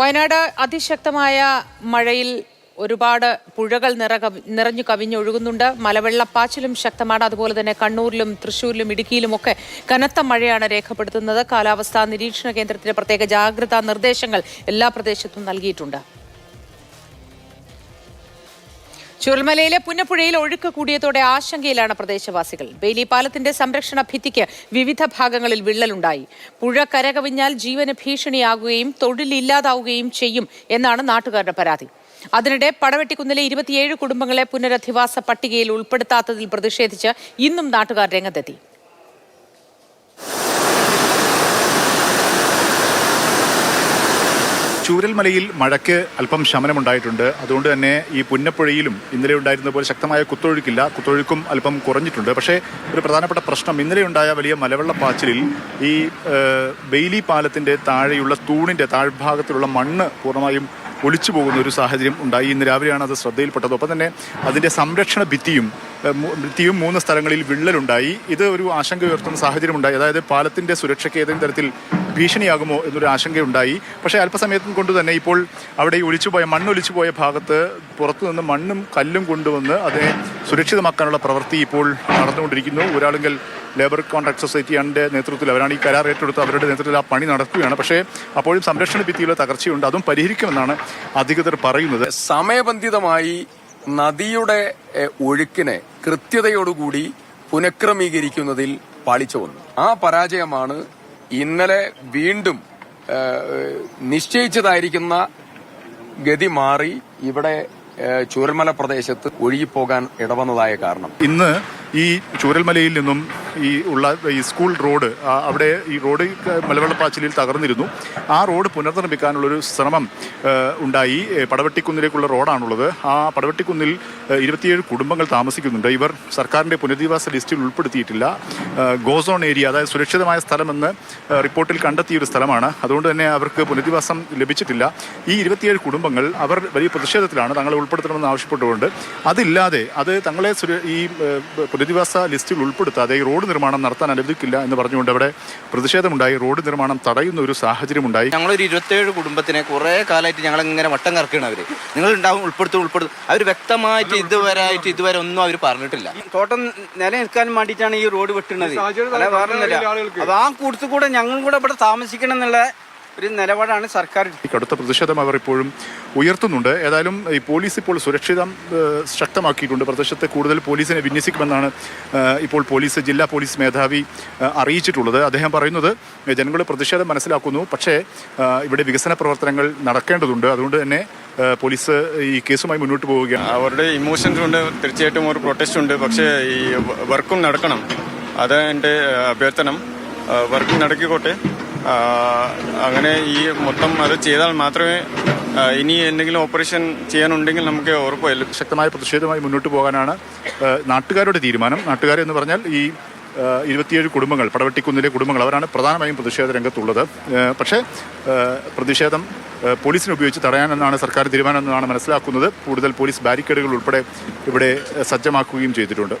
വയനാട് അതിശക്തമായ മഴയിൽ ഒരുപാട് പുഴകൾ നിറ നിറഞ്ഞു കവിഞ്ഞൊഴുകുന്നുണ്ട്. മലവെള്ളപ്പാച്ചിലും ശക്തമാണ്. അതുപോലെ തന്നെ കണ്ണൂരിലും തൃശ്ശൂരിലും ഇടുക്കിയിലും ഒക്കെ കനത്ത മഴയാണ് രേഖപ്പെടുത്തുന്നത്. കാലാവസ്ഥാ നിരീക്ഷണ കേന്ദ്രത്തിന്റെ പ്രത്യേക ജാഗ്രതാ നിർദ്ദേശങ്ങൾ എല്ലാ പ്രദേശത്തും നൽകിയിട്ടുണ്ട്. ചുരൽമലയിലെ പുന്നപ്പുഴയിൽ ഒഴുക്ക് കൂടിയതോടെ ആശങ്കയിലാണ് പ്രദേശവാസികൾ. ബെയിലി പാലത്തിന്റെ സംരക്ഷണ ഭിത്തിക്ക് വിവിധ ഭാഗങ്ങളിൽ വിള്ളലുണ്ടായി. പുഴ കരകവിഞ്ഞാൽ ജീവന് ഭീഷണിയാകുകയും തൊഴിലില്ലാതാവുകയും ചെയ്യും എന്നാണ് നാട്ടുകാരുടെ പരാതി. അതിനിടെ പടവെട്ടിക്കുന്നിലെ ഇരുപത്തിയേഴ് കുടുംബങ്ങളെ പുനരധിവാസ പട്ടികയിൽ ഉൾപ്പെടുത്താത്തതിൽ പ്രതിഷേധിച്ച് ഇന്നും നാട്ടുകാർ രംഗത്തെത്തി. ചൂരൽമലയിൽ മഴയ്ക്ക് അല്പം ശമനമുണ്ടായിട്ടുണ്ട്. അതുകൊണ്ട് തന്നെ ഈ പുന്നപ്പുഴയിലും ഇന്നലെ ഉണ്ടായിരുന്ന പോലെ ശക്തമായ കുത്തൊഴുക്കില്ല. കുത്തൊഴുക്കും അല്പം കുറഞ്ഞിട്ടുണ്ട്. പക്ഷേ ഒരു പ്രധാനപ്പെട്ട പ്രശ്നം ഇന്നലെ ഉണ്ടായ വലിയ മലവെള്ളപ്പാച്ചിലിൽ ഈ ബെയിലി പാലത്തിന്റെ താഴെയുള്ള തൂണിന്റെ താഴ്ഭാഗത്തിലുള്ള മണ്ണ് പൂർണമായും ഒളിച്ചു പോകുന്ന ഒരു സാഹചര്യം ഉണ്ടായി. ഇന്ന് രാവിലെയാണ് അത് ശ്രദ്ധയിൽപ്പെട്ടത്. ഒപ്പം തന്നെ അതിന്റെ സംരക്ഷണ ഭിത്തിയും ഭിത്തിയും മൂന്ന് സ്ഥലങ്ങളിൽ വിള്ളലുണ്ടായി. ഇത് ഒരു ആശങ്ക ഉയർത്തുന്ന സാഹചര്യം ഉണ്ടായി അതായത് പാലത്തിന്റെ സുരക്ഷയ്ക്ക് ഏതെങ്കിലും തരത്തിൽ ഭീഷണിയാകുമോ എന്നൊരു ആശങ്കയുണ്ടായി. പക്ഷേ അല്പസമയത്തും കൊണ്ട് തന്നെ ഇപ്പോൾ അവിടെ ഈ ഒലിച്ചുപോയ മണ്ണൊലിച്ചുപോയ ഭാഗത്ത് പുറത്തുനിന്ന് മണ്ണും കല്ലും കൊണ്ടുവന്ന് അതിനെ സുരക്ഷിതമാക്കാനുള്ള പ്രവൃത്തി ഇപ്പോൾ നടന്നുകൊണ്ടിരിക്കുന്നു. ഒരാളെങ്കിൽ ലേബർ കോൺട്രാക്ട് സൊസൈറ്റിയുടെ നേതൃത്വത്തിൽ അവരാണ് ഈ കരാർ ഏറ്റെടുത്ത് അവരുടെ നേതൃത്വത്തിൽ ആ പണി നടക്കുകയാണ് പക്ഷേ അപ്പോഴും സംരക്ഷണ ഭിത്തിയിലെ തകർച്ചയുണ്ട്. അതും പരിഹരിക്കുമെന്നാണ് അധികൃതർ പറയുന്നത്. സമയബന്ധിതമായി നദിയുടെ ഒഴുക്കിനെ കൃത്യതയോടുകൂടി പുനഃക്രമീകരിക്കുന്നതിൽ പാളിച്ചു വന്നു ആ പരാജയമാണ് ഇന്നലെ വീണ്ടും നിശ്ചയിച്ചതായിരിക്കുന്ന ഗതി മാറി ഇവിടെ ചൂരമല പ്രദേശത്ത് ഒഴുകിപ്പോകാൻ ഇടവന്നതായ കാരണം. ഇന്ന് ഈ ചൂരൽമലയിൽ നിന്നും ഈ ഉള്ള ഈ സ്കൂൾ റോഡ് അവിടെ ഈ റോഡ് മലവെള്ളപ്പാച്ചിലിൽ തകർന്നിരുന്നു. ആ റോഡ് പുനർനിർമ്മിക്കാനുള്ളൊരു ശ്രമം ഉണ്ടായി. പടവട്ടിക്കുന്നിലേക്കുള്ള റോഡാണുള്ളത്. ആ പടവെട്ടിക്കുന്നിൽ ഇരുപത്തിയേഴ് കുടുംബങ്ങൾ താമസിക്കുന്നുണ്ട്. ഇവർ സർക്കാരിന്റെ പുനരധിവാസ ലിസ്റ്റിൽ ഉൾപ്പെടുത്തിയിട്ടില്ല. ഗോസോൺ ഏരിയ അതായത് സുരക്ഷിതമായ സ്ഥലമെന്ന് റിപ്പോർട്ടിൽ കണ്ടെത്തിയ ഒരു സ്ഥലമാണ്. അതുകൊണ്ട് തന്നെ അവർക്ക് പുനരധിവാസം ലഭിച്ചിട്ടില്ല. ഈ ഇരുപത്തിയേഴ് കുടുംബങ്ങൾ അവർ വലിയ പ്രതിഷേധത്തിലാണ് തങ്ങളെ ഉൾപ്പെടുത്തണമെന്ന് ആവശ്യപ്പെട്ടുകൊണ്ട് അതില്ലാതെ അത് തങ്ങളെ ഈ പുനരധിവാസ ലിസ്റ്റിൽ ഉൾപ്പെടുത്താതെ ഈ റോഡ് നിർമ്മാണം നടത്താൻ അനുവദിക്കില്ല എന്ന് പറഞ്ഞുകൊണ്ട് അവിടെ പ്രതിഷേധമുണ്ടായി. റോഡ് നിർമ്മാണം തടയുന്ന ഒരു സാഹചര്യമുണ്ടായി. ഞങ്ങളൊരു ഇരുപത്തേഴ് കുടുംബത്തിനെ കുറേ കാലമായിട്ട് ഞങ്ങൾ ഇങ്ങനെ വട്ടം കറക്കുകയാണ് അവർ. നിങ്ങൾ ഉണ്ടാവും ഉൾപ്പെടുത്തും ഉൾപ്പെടുത്തും. അവർ വ്യക്തമായിട്ട് ഇതുവരെ ആയിട്ട് ഇതുവരെ ഒന്നും അവർ പറഞ്ഞിട്ടില്ല. തോട്ടം നിലനിൽക്കാൻ വേണ്ടിയിട്ടാണ് ഈ റോഡ് വെട്ടുന്നത്. അല്ല അപ്പൊ ആ കൂട്ടത്തിൽ കൂടെ ഞങ്ങളും കൂടെ ഇവിടെ താമസിക്കണം എന്നുള്ള ഒരു നിലപാടാണ് സർക്കാർ കടുത്ത പ്രതിഷേധം അവർ ഇപ്പോഴും ഉയർത്തുന്നുണ്ട്. ഏതായാലും ഈ പോലീസ് ഇപ്പോൾ സുരക്ഷിതം ശക്തമാക്കിയിട്ടുണ്ട്. പ്രദേശത്ത് കൂടുതൽ പോലീസിനെ വിന്യസിക്കുമെന്നാണ് ഇപ്പോൾ പോലീസ് ജില്ലാ പോലീസ് മേധാവി അറിയിച്ചിട്ടുള്ളത്. അദ്ദേഹം പറയുന്നത് ജനങ്ങൾ പ്രതിഷേധം മനസ്സിലാക്കുന്നു. പക്ഷേ ഇവിടെ വികസന പ്രവർത്തനങ്ങൾ നടക്കേണ്ടതുണ്ട്. അതുകൊണ്ട് തന്നെ പോലീസ് ഈ കേസുമായി മുന്നോട്ട് പോവുകയാണ്. അവരുടെ ഇമോഷൻസ് ഉണ്ട്. തീർച്ചയായിട്ടും ഒരു പ്രൊട്ടസ്റ്റ് ഉണ്ട്. പക്ഷേ ഈ വർക്കും നടക്കണം. അത് എന്റെ അഭ്യർത്ഥനം. വർക്കും നടക്കിക്കോട്ടെ അങ്ങനെ ഈ മൊത്തം അത് ചെയ്താൽ മാത്രമേ ഇനി എന്തെങ്കിലും ഓപ്പറേഷൻ ചെയ്യാനുണ്ടെങ്കിൽ നമുക്ക് ഉറപ്പായാലും ശക്തമായ പ്രതിഷേധമായി മുന്നോട്ട് പോകാനാണ് നാട്ടുകാരുടെ തീരുമാനം. നാട്ടുകാർ എന്ന് പറഞ്ഞാൽ ഈ ഇരുപത്തിയേഴ് കുടുംബങ്ങൾ പടവെട്ടിക്കുന്നിലെ കുടുംബങ്ങൾ അവരാണ് പ്രധാനമായും പ്രതിഷേധ രംഗത്തുള്ളത്. പക്ഷേ പ്രതിഷേധം പോലീസിനെ ഉപയോഗിച്ച് തടയാനെന്നാണ് സർക്കാർ തീരുമാനം എന്നാണ് മനസ്സിലാക്കുന്നത്. കൂടുതൽ പോലീസ് ബാരിക്കേഡുകൾ ഉൾപ്പെടെ ഇവിടെ സജ്ജമാക്കുകയും ചെയ്തിട്ടുണ്ട്.